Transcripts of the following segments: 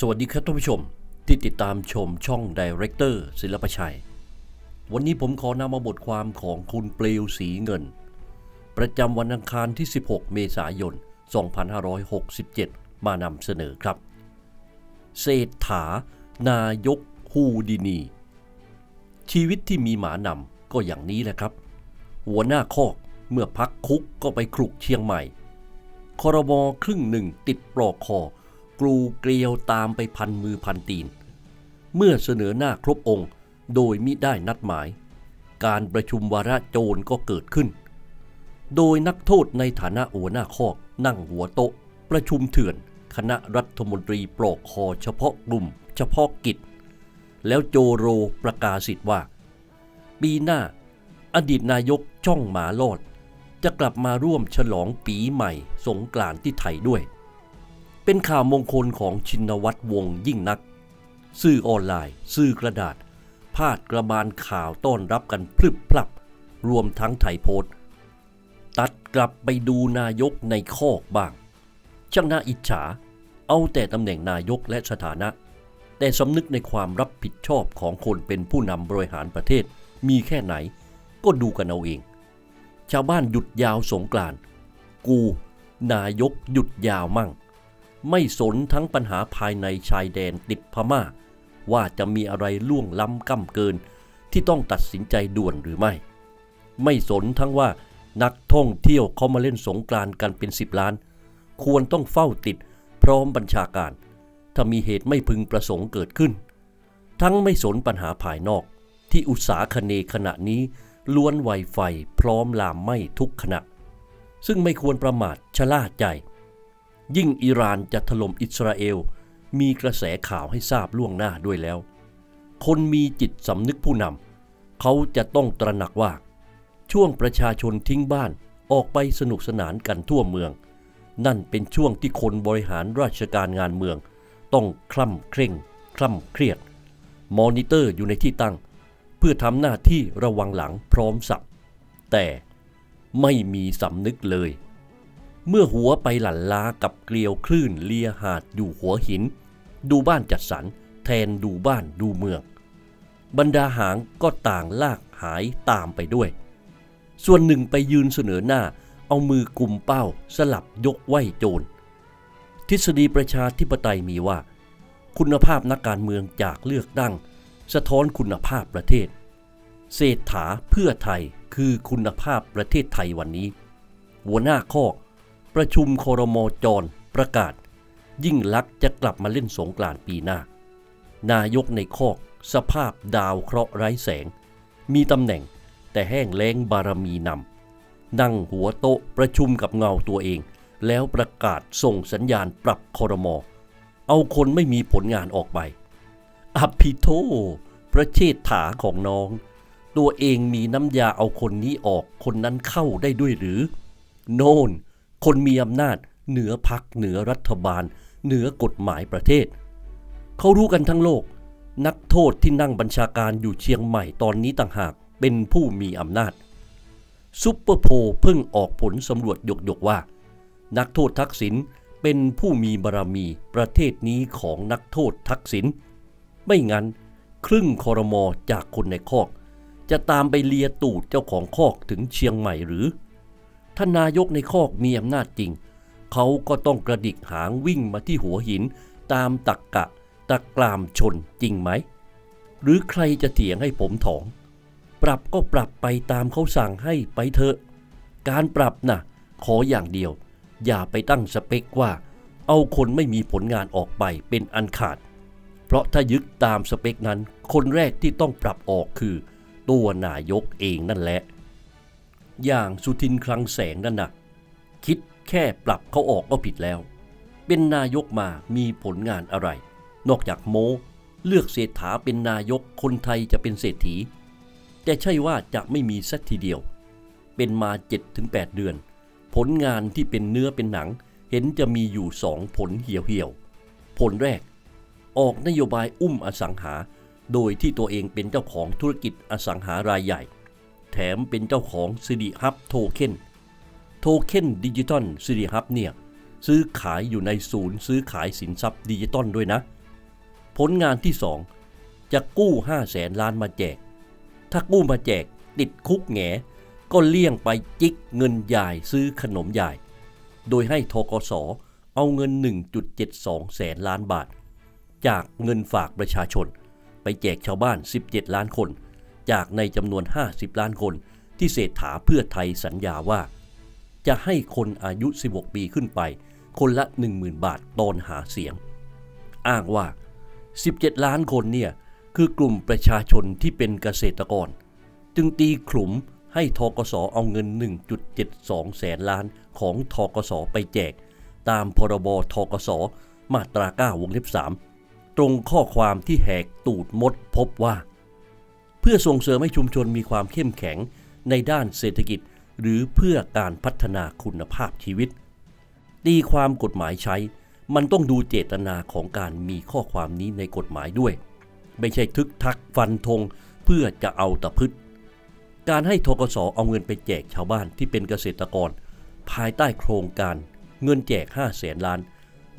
สวัสดีครับท่านผู้ชมที่ติดตามชมช่อง Director ศิลปชัย วันนี้ผมขอนำมาบทความของคุณเปลวสีเงิน ประจำวันอังคารที่ 16 เมษายน 2567 มานำเสนอครับ เศรษฐานายกฮูดินี ชีวิตที่มีหมานำก็อย่างนี้แหละครับ หัวหน้าคอกเมื่อพักคุกก็ไปคลุกเชียงใหม่คอรมอครึ่งหนึ่งติดปลอกคอ กรูเกลียวตามไปพันมือพันตีน เมื่อเสนอหน้าครบองค์โดยมิได้นัดหมาย การประชุมวาระโจรก็เกิดขึ้น โดยนักโทษในฐานะหัวหน้าคอกนั่งหัวโต๊ะ ประชุมเถื่อน คณะรัฐมนตรีปลอกคอเฉพาะกลุ่ม เฉพาะกิจ แล้วโจโรประกาศสิทธิ์ว่า ปีหน้า อดีตนายกช่องหมาลอด จะกลับมาร่วมฉลองปีใหม่สงกรานต์ที่ไทยด้วย เป็นข่าวมงคลของชินวัตรวงยิ่งนัก สื่อออนไลน์ สื่อกระดาษ พาดกระบาลข่าวต้อนรับกันพลึบพลับ รวมทั้งไทยโพสต์ตัดกลับไปดูนายกในคอกบ้าง ช่างน่าอิจฉา เอาแต่ตำแหน่งนายกและสถานะ แต่สำนึกในความรับผิดชอบของคนเป็นผู้นำบริหารประเทศมีแค่ไหน ก็ดูกันเอาเอง ชาวบ้านหยุดยาวสงกรานต์กู นายกหยุดยาวมั่ง ไม่สนทั้งปัญหาภายในชายแดนติดพม่า ว่าจะมีอะไรล่วงล้ำก้ำเกิน ที่ต้องตัดสินใจด่วนหรือไม่ ไม่สนทั้งว่านักท่องเที่ยวเขามาเล่นสงกรานกันเป็นสิบล้าน ควรต้องเฝ้าติดพร้อมบัญชาการ ถ้ามีเหตุไม่พึงประสงค์เกิดขึ้น ทั้งไม่สนปัญหาภายนอก ที่อุตสาคเนขณะนี้ล้วนไวไฟพร้อมลามไหม้ทุกขณะ ซึ่งไม่ควรประมาทชะล่าใจ ยิ่งอิหร่านจะถล่มอิสราเอล มีกระแสข่าวให้ทราบล่วงหน้าด้วยแล้ว คนมีจิตสำนึกผู้นำเขาจะต้องตระหนักว่า ช่วงประชาชนทิ้งบ้านออกไปสนุกสนานกันทั่วเมือง นั่นเป็นช่วงที่คนบริหารราชการงานเมือง ต้องคล่ำเคร่ง คล่ำเครียด มอนิเตอร์อยู่ในที่ตั้ง เพื่อทำหน้าที่ระวังหลังพร้อมสับแต่ไม่มีสำนึกเลย เมื่อหัวไปหลั่นล้ากับเกลียวคลื่นเลียหาดอยู่หัวหิน ดูบ้านจัดสรรแทนดูบ้านดูเมือง บรรดาหางก็ต่างลากหายตามไปด้วย ส่วนหนึ่งไปยืนเสนอหน้าเอามือกุมเป้าสลับยกไหวโจร ทฤษฎีประชาธิปไตยมีว่า คุณภาพนักการเมืองจากเลือกตั้ง สะท้อนคุณภาพประเทศ เศรษฐาเพื่อไทยคือคุณภาพประเทศไทยวันนี้ หัวหน้าข้อ ประชุมคอรมอจรประกาศ ยิ่งลักษณ์จะกลับมาเล่นสงกรานต์ปีหน้า นายกในคอก สภาพดาวเคราะห์ไร้แสง มีตำแหน่งแต่แห้งแล้งบารมีนำนั่งหัวโต๊ะประชุมกับเงาตัวเอง แล้วประกาศส่งสัญญาณปรับคอรมอเอาคนไม่มีผลงานออกไปอภิโทพระเชษฐาของน้อง ตัวเองมีน้ำยาเอาคนนี้ออกคนนั้นเข้าได้ด้วยหรือ โน่น คนมีอำนาจเหนือพักเหนือรัฐบาล เหนือกฎหมายประเทศ เขารู้กันทั้งโลก นักโทษที่นั่งบัญชาการอยู่เชียงใหม่ตอนนี้ต่างหากเป็นผู้มีอำนาจ ซุปเปอร์โพลเพิ่งออกผลสำรวจยกๆว่า นักโทษทักษิณเป็นผู้มีบารมีประเทศนี้ของนักโทษทักษิณไม่งั้น ครึ่งคอรมอจากคนในคอก จะตามไปเลียตูดเจ้าของคอกถึงเชียงใหม่หรือ ถ้านายกในคอกมีอำนาจจริง เขาก็ต้องกระดิกหางวิ่งมาที่หัวหิน ตามตักกะตะกรามชนจริงไหม หรือใครจะเถียงให้ผมถอง ปรับก็ปรับไปตามเขาสั่งให้ไปเถอะ การปรับนะ่ะ ขออย่างเดียว อย่าไปตั้งสเปคว่า เอาคนไม่มีผลงานออกไปเป็นอันขาด เพราะถ้ายึดตามสเปคนั้น คนแรกที่ต้องปรับออกคือ ตัวนายกเองนั่นแหละ อย่างสุทินคลังแสงนั่นนะคิดแค่ปรับเขาออกก็ผิดแล้ว เป็นนายกมามีผลงานอะไร นอกจากโมเลือกเศรษฐาเป็นนายกคนไทยจะเป็นเศรษฐี แต่ใช่ว่าจะไม่มีสักทีเดียว เป็นมา 7-8 เดือน ผลงานที่เป็นเนื้อเป็นหนังเห็นจะมีอยู่สองผลเหี่ยวๆผลแรก ออกนโยบายอุ้มอสังหา โดยที่ตัวเองเป็นเจ้าของธุรกิจอสังหารายใหญ่ แถมเป็นเจ้าของสิริฮับโทเค็นโทเค็นดิจิตอลสิริฮับเนี่ยซื้อขายอยู่ในศูนย์ซื้อขายสินทรัพย์ดิจิตอลด้วยนะ ผลงานที่สองจะกู้ 5 0 0แสนล้านมาแจก ถ้ากู้มาแจกติดคุกแงก็เลี่ยงไปจิกเงินยายซื้อขนมยาย โดยให้ทกสเอาเงิน 1.72 แสนล้านบาท จากเงินฝากประชาชน ไปแจกชาวบ้าน 17 ล้านคน จากในจำนวน 50 ล้านคน ที่เศรษฐาเพื่อไทยสัญญาว่า จะให้คนอายุ 16 ปีขึ้นไป คนละ 10,000 บาทตอนหาเสียง อ้างว่า 17 ล้านคนเนี่ยคือกลุ่มประชาชนที่เป็นเกษตรกร จึงตีขลุ่มให้ทกสเอาเงิน 1.72 แสนล้านของทกสไปแจก ตามพรบทกสมาตรา 9 วงเล็บ 3 ตรงข้อความที่แหกตูดมดพบว่า เพื่อส่งเสริมให้ชุมชนมีความเข้มแข็งในด้านเศรษฐกิจ หรือเพื่อการพัฒนาคุณภาพชีวิต ตีความกฎหมายใช้ มันต้องดูเจตนาของการมีข้อความนี้ในกฎหมายด้วย ไม่ใช่ทึกทักฟันธงเพื่อจะเอาตะพึดการให้ทกสเอาเงินไปแจกชาวบ้านที่เป็นเกษตรกร ภายใต้โครงการเงินแจก5 0 0แสนล้าน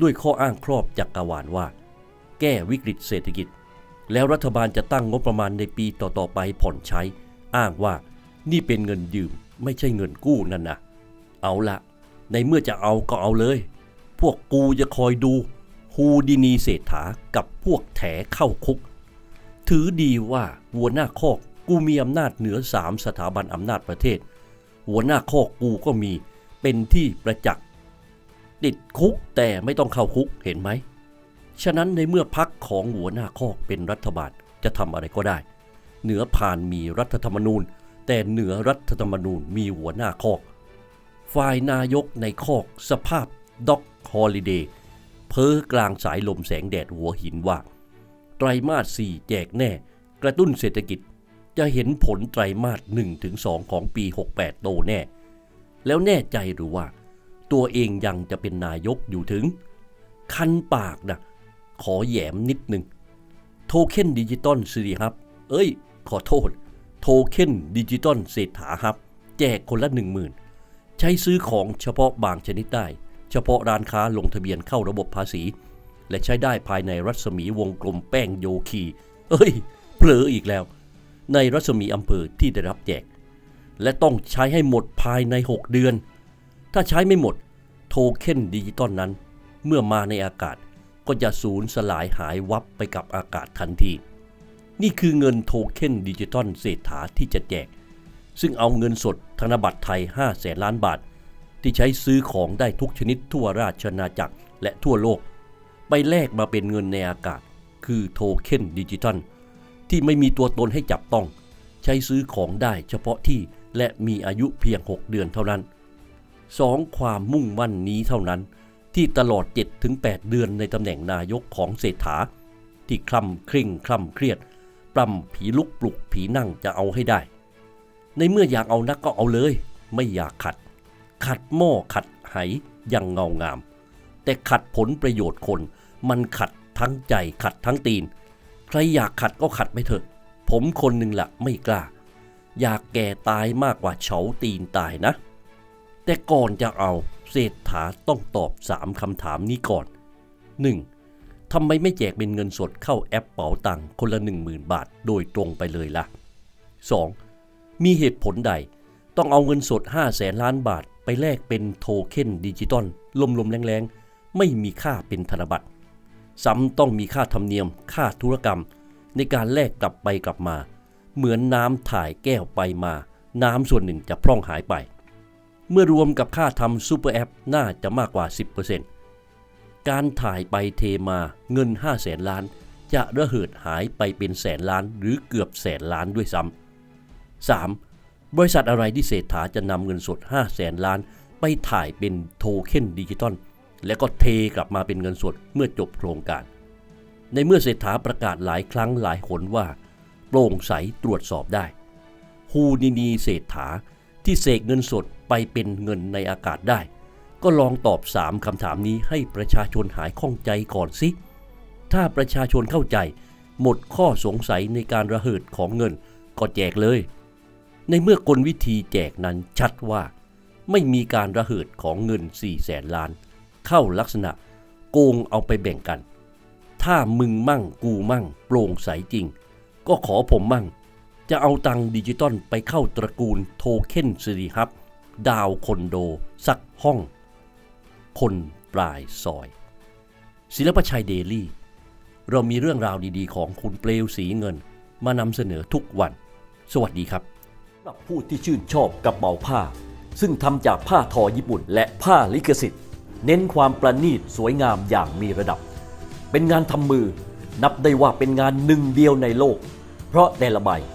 ด้วยข้ออ้างครอบจักกรวาลว่า แก้วิกฤตเศรษฐกิจ แล้วรัฐบาลจะตั้งงบประมาณในปีต่อๆไปผ่อนใช้ อ้างว่านี่เป็นเงินยืมไม่ใช่เงินกู้นั่นนะเอาละในเมื่อจะเอาก็เอาเลย พวกกูจะคอยดูฮูดินีเศรษฐากับพวกแถเข้าคุก ถือดีว่าหัวหน้าคอกกูมีอำนาจเหนือสามสถาบันอำนาจประเทศ หัวหน้าคอกกูก็มีเป็นที่ประจักษ์ติดคุกแต่ไม่ต้องเข้าคุกเห็นไหม ฉะนั้นในเมื่อพักของหัวหน้าคอกเป็นรัฐบาลจะทำอะไรก็ได้ เหนือผ่านมีรัฐธรรมนูญ แต่เหนือรัฐธรรมนูญมีหัวหน้าคอก ฝ่ายนายกในคอกสภาพด็อกฮอลิเดย์เพ้อกลางสายลมแสงแดดหัวหินว่า ไตรมาส 4 แจกแน่ กระตุ้นเศรษฐกิจจะเห็นผลไตรมาส 1-2 ของปี 68 โตแน่ แล้วแน่ใจหรือว่า ตัวเองยังจะเป็นนายกอยู่ถึง คันปากนะ ขอแยมนิดหนึ่งโทเค็นดิจิตอลสิริครับ เอ้ย ขอโทษ โทเค็นดิจิตอลเศรษฐาครับ แจกคนละ 1 0,000 ใช้ซื้อของเฉพาะบางชนิดได้ เฉพาะร้านค้าลงทะเบียนเข้าระบบภาษี และใช้ได้ภายในรัศมีวงกลมแป้งโยคี เอ้ยเผลออีกแล้ว ในรัศมีอำเภอที่ได้รับแจก และต้องใช้ให้หมดภายใน 6 เดือน ถ้าใช้ไม่หมด โทเค็นดิจิตอลนั้น เมื่อมาในอากาศ ก็จะสูญสลายหายวับไปกับอากาศทันที นี่คือเงินโทเค็นดิจิตอลเศรษฐาที่จะแจก ซึ่งเอาเงินสดธนบัตรไทย 5 แสนล้านบาท ที่ใช้ซื้อของได้ทุกชนิดทั่วราชนาจักรและทั่วโลก ไปแลกมาเป็นเงินในอากาศ คือโทเค็นดิจิตอลที่ไม่มีตัวตนให้จับต้อง ใช้ซื้อของได้เฉพาะที่และมีอายุเพียง 6 เดือนเท่านั้นสองความมุ่งมั่นนี้เท่านั้น ที่ตลอด 7-8 เดือนในตำแหน่งนายกของเศรษฐา ที่คล่ำเคร่งคล่ำเครียด ปล้ำผีลุกปลุกผีนั่งจะเอาให้ได้ ในเมื่ออยากเอานักก็เอาเลย ไม่อยากขัด ขัดหม้อขัดไหยังเงางาม แต่ขัดผลประโยชน์คน มันขัดทั้งใจขัดทั้งตีน ใครอยากขัดก็ขัดไปเถอะ ผมคนหนึ่งละไม่กล้า อยากแก่ตายมากกว่าเฉาตีนตายนะ แต่ก่อนจะเอาเศรษฐาต้องตอบสามคำถามนี้ก่อน 1. ทำไมไม่แจกเป็นเงินสดเข้าแอปเป๋าตังคนละ 10,000 บาทโดยตรงไปเลยล่ะ 2. มีเหตุผลใด ต้องเอาเงินสด5แสนล้านบาท ไปแลกเป็นโทเค็นดิจิตอลลมๆแรงๆ ไม่มีค่าเป็นธนบัตร ซ้ำต้องมีค่าธรรมเนียม ค่าธุรกรรม ในการแลกกลับไปกลับมา เหมือนน้ำถ่ายแก้วไปมา น้ำส่วนหนึ่งจะพร่องหายไป เมื่อรวมกับค่าทำซูเปอร์แอปน่าจะมากกว่า 10%การถ่ายไปเทมาเงิน5แสนล้าน จะระเหิดหายไปเป็นแสนล้านหรือเกือบแสนล้านด้วยซ้ำ 3. บริษัทอะไรที่เศรษฐาจะนำเงินสด5แสนล้าน ไปถ่ายเป็นโทเค็นดิจิตอลและก็เทกลับมาเป็นเงินสดเมื่อจบโครงการ ในเมื่อเศรษฐาประกาศหลายครั้งหลายหนว่า โปร่งใสตรวจสอบได้ฮูนินีเศรษฐา ที่เสกเงินสดไปเป็นเงินในอากาศได้ ก็ลองตอบ 3คำถามนี้ให้ประชาชนหายข้องใจก่อนสิ ถ้าประชาชนเข้าใจ หมดข้อสงสัยในการระเหิดของเงิน ก็แจกเลย ในเมื่อกลวิธีแจกนั้นชัดว่า ไม่มีการระเหิดของเงิน4แสนล้าน เข้าลักษณะโกงเอาไปแบ่งกัน ถ้ามึงมั่งกูมั่ง โปร่งใสจริง ก็ขอผมมั่ง จะเอาตังดิจิตอลไปเข้าตระกูลโทเค็นสิริฮับ ดาวคอนโด สักห้อง คนปลายซอย ศิลปชัยเดลี่ เรามีเรื่องราวดีๆ ของคุณเปลวสีเงิน มานำเสนอทุกวัน สวัสดีครับสำหรับผู้ที่ชื่นชอบกระเป๋าผ้า ซึ่งทำจากผ้าทอญี่ปุ่น และผ้าลิขสิทธิ์ เน้นความประณีตสวยงามอย่างมีระดับ เป็นงานทำมือ นับได้ว่าเป็นงานหนึ่งเดียวในโลก เพราะแต่ละใบ